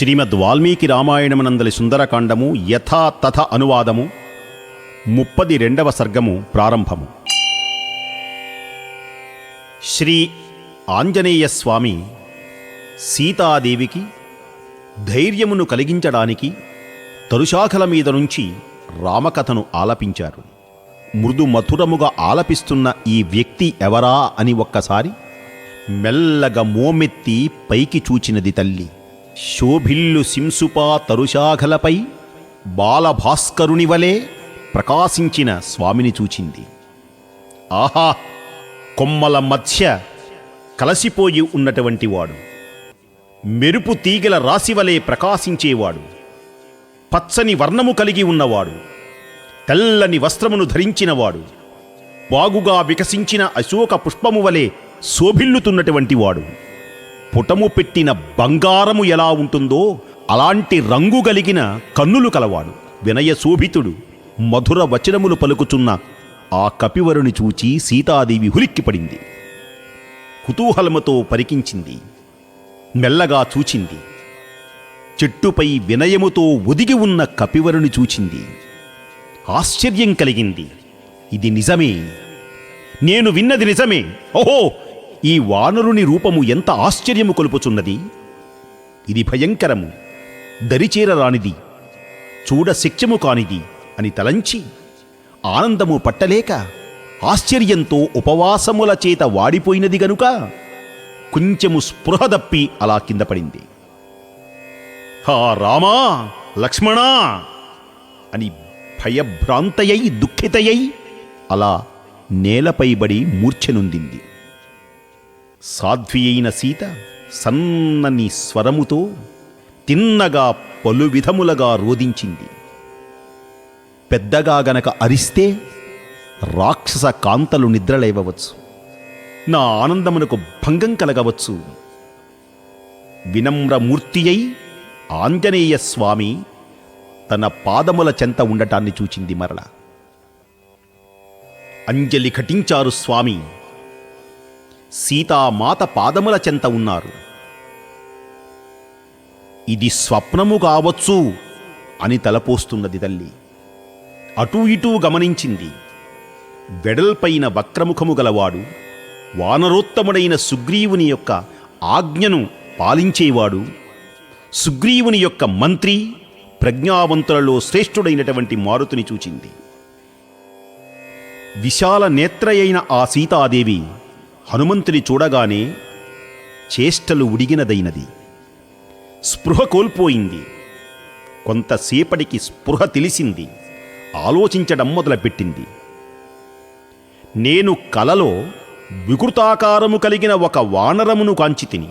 శ్రీమద్ వాల్మీకి రామాయణమునందలి సుందరకాండము యథాతథ అనువాదము ముప్పది రెండవ సర్గము ప్రారంభము. శ్రీ ఆంజనేయ స్వామి సీతాదేవికి ధైర్యమును కలిగించడానికి తరుశాఖల మీద నుంచి రామకథను ఆలపించారు. మృదు మధురముగా ఆలపిస్తున్న ఈ వ్యక్తి ఎవరా అని ఒక్కసారి మెల్లగా మోమెత్తి పైకి చూచినది తల్లి. శోభిల్లు సింసుపా తరుశాఖలపై బాలభాస్కరుని వలె ప్రకాశించిన స్వామిని చూచింది. ఆహా! కొమ్మల మధ్య కలసిపోయి ఉన్నటువంటి వాడు. మెరుపు తీగల రాశివలే ప్రకాశించేవాడు. పచ్చని వర్ణము కలిగి ఉన్నవాడు. తెల్లని వస్త్రమును ధరించినవాడు. బాగుగా వికసించిన అశోక పుష్పము వలె శోభిల్లుతున్నటువంటి వాడు. పుటము పెట్టిన బంగారము ఎలా ఉంటుందో అలాంటి రంగు కలిగిన కన్నులు కలవాడు. వినయ శోభితుడు మధుర వచనములు పలుకుచున్న ఆ కపివరుని చూచి సీతాదేవి హులిక్కిపడింది కుతూహలముతో పరికించింది. మెల్లగా చూచింది. చెట్టుపై వినయముతో ఒదిగి ఉన్న కపివరుని చూచింది. ఆశ్చర్యం కలిగింది. ఇది నిజమే. నేను విన్నది నిజమే. ఓహో! ఈ వానరుని రూపము ఎంత ఆశ్చర్యము కొలుపుచున్నది? ఇది భయంకరము. దరిచేరరానిది చూడ శిక్షము కానిది అని తలంచి ఆనందము పట్టలేక ఆశ్చర్యంతో ఉపవాసముల చేత వాడిపోయినది గనుక కొంచెము స్పృహ దప్పి అలా కింద పడింది. హా రామా లక్ష్మణా! అని భయభ్రాంతయై దుఃఖితయై అలా నేలపైబడి మూర్ఛనుందింది. సాధ్వి అయిన సీత సన్నని స్వరముతో తిన్నగా పలు విధములుగా రోదించింది పెద్దగా గనక అరిస్తే రాక్షస కాంతలు నిద్రలేవవచ్చు. నా ఆనందమునకు భంగం కలగవచ్చు. వినమ్రమూర్తి అయి ఆంజనేయ స్వామి తన పాదముల చెంత ఉండటాన్ని చూచింది మరల. అంజలి ఘటించారు స్వామి. సీతామాత పాదముల చెంత ఉన్నారు. ఇది స్వప్నము కావచ్చు అని తలపోస్తున్నది తల్లి. అటూ ఇటూ గమనించింది. వెడల్పైన వక్రముఖము గలవాడు వానరోత్తముడైన సుగ్రీవుని యొక్క ఆజ్ఞను పాలించేవాడు సుగ్రీవుని యొక్క మంత్రి ప్రజ్ఞావంతులలో శ్రేష్ఠుడైనటువంటి మారుతుని చూచింది. విశాల నేత్రయైన ఆ సీతాదేవి హనుమంతుని చూడగానే చేష్టలు ఉడిగినదైనది. స్పృహ కోల్పోయింది. కొంతసేపటికి స్పృహ తెలిసింది. ఆలోచించడం మొదలుపెట్టింది. నేను కలలో వికృతాకారము కలిగిన ఒక వానరమును కాంచి తిని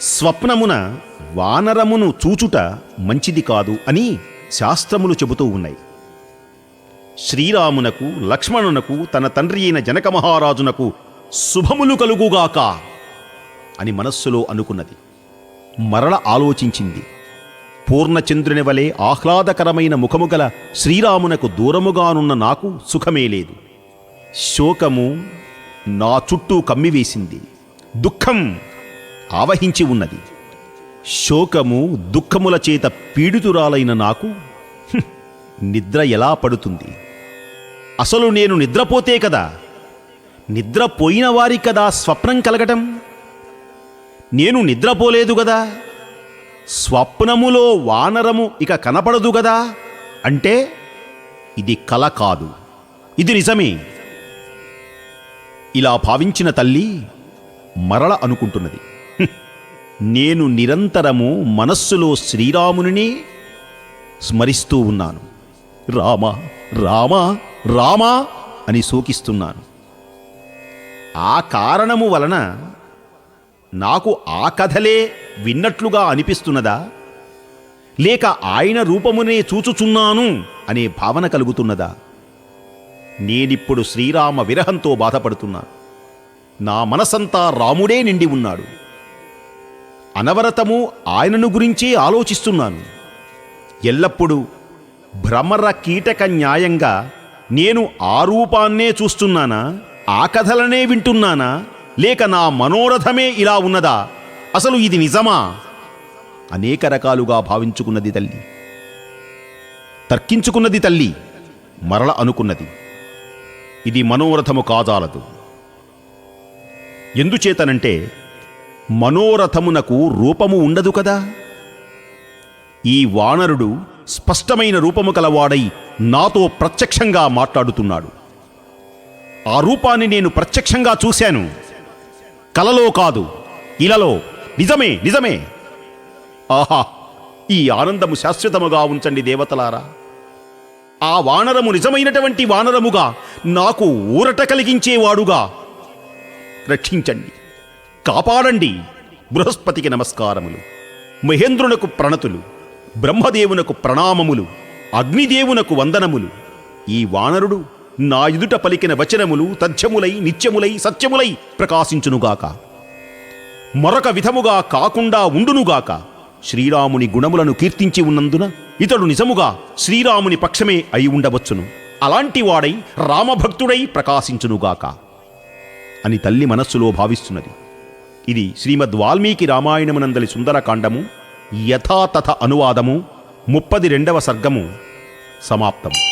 స్వప్నమున వానరమును చూచుట మంచిది కాదు అని శాస్త్రములు చెబుతూ ఉన్నాయి. శ్రీరామునకు లక్ష్మణునకు తన తండ్రి అయిన జనక మహారాజునకు శుభములు కలుగుగాక అని మనస్సులో అనుకున్నది. మరల ఆలోచించింది. పూర్ణచంద్రుని వలె ఆహ్లాదకరమైన ముఖము గల శ్రీరామునకు దూరముగానున్న నాకు సుఖమే లేదు. శోకము నా చుట్టూ కమ్మివేసింది దుఃఖం ఆవహించి ఉన్నది. శోకము దుఃఖముల చేత పీడితురాలైన నాకు నిద్ర ఎలా పడుతుంది? అసలు నేను నిద్రపోతే కదా నిద్రపోయిన వారి కదా స్వప్నం కలగటం? నేను నిద్రపోలేదు గదా? స్వప్నములో వానరము ఇక కనపడదు గదా? అంటే ఇది కల కాదు. ఇది నిజమే. ఇలా భావించిన తల్లి మరల అనుకుంటున్నది. నేను నిరంతరము మనస్సులో శ్రీరామునినే స్మరిస్తూ ఉన్నాను. రామా రామా రామా అని శోకిస్తున్నాను. ఆ కారణము వలన నాకు ఆ కథలే విన్నట్లుగా అనిపిస్తున్నదా? లేక ఆయన రూపమునే చూచుచున్నాను అనే భావన కలుగుతున్నదా? నేనిప్పుడు శ్రీరామ విరహంతో బాధపడుతున్నాను నా మనసంతా రాముడే నిండి ఉన్నాడు. అనవరతము ఆయనను గురించే ఆలోచిస్తున్నాను. ఎల్లప్పుడూ భ్రమర కీటక న్యాయంగా నేను ఆ రూపాన్నే చూస్తున్నానా? ఆ కథలనే వింటున్నానా? లేక నా మనోరథమే ఇలా ఉన్నదా? అసలు ఇది నిజమా? అనేక రకాలుగా భావించుకున్నది తల్లి. తర్కించుకున్నది తల్లి. మరల అనుకున్నది. ఇది మనోరథము కాజాలదు. ఎందుచేతనంటే మనోరథమునకు రూపము ఉండదు కదా? ఈ వానరుడు స్పష్టమైన రూపము కలవాడై నాతో ప్రత్యక్షంగా మాట్లాడుతున్నాడు. ఆ రూపాన్ని నేను ప్రత్యక్షంగా చూశాను. కలలో కాదు ఇలలో. నిజమే నిజమే. ఆహా ఈ ఆనందము శాశ్వతముగా ఉంచండి దేవతలారా. ఆ వానరము నిజమైనటువంటి వానరముగా నాకు ఊరట కలిగించేవాడుగా. రక్షించండి కాపాడండి. బృహస్పతికి నమస్కారములు. మహేంద్రునకు ప్రణతులు బ్రహ్మదేవునకు ప్రణామములు అగ్నిదేవునకు వందనములు. ఈ వానరుడు నా ఎదుట పలికిన వచనములు తథ్యములై నిత్యములై సత్యములై ప్రకాశించునుగాక. మరొక విధముగా కాకుండా ఉండునుగాక. శ్రీరాముని గుణములను కీర్తించి ఉన్నందున ఇతడు నిజముగా శ్రీరాముని పక్షమే అయి ఉండవచ్చును. అలాంటి వాడై రామభక్తుడై ప్రకాశించునుగాక. అని తల్లి మనస్సులో భావిస్తున్నది. ఇది శ్రీమద్ వాల్మీకి రామాయణమునందలి సుందరకాండము యథాతథ అనువాదము ముప్పది రెండవ సర్గము. సమాప్తము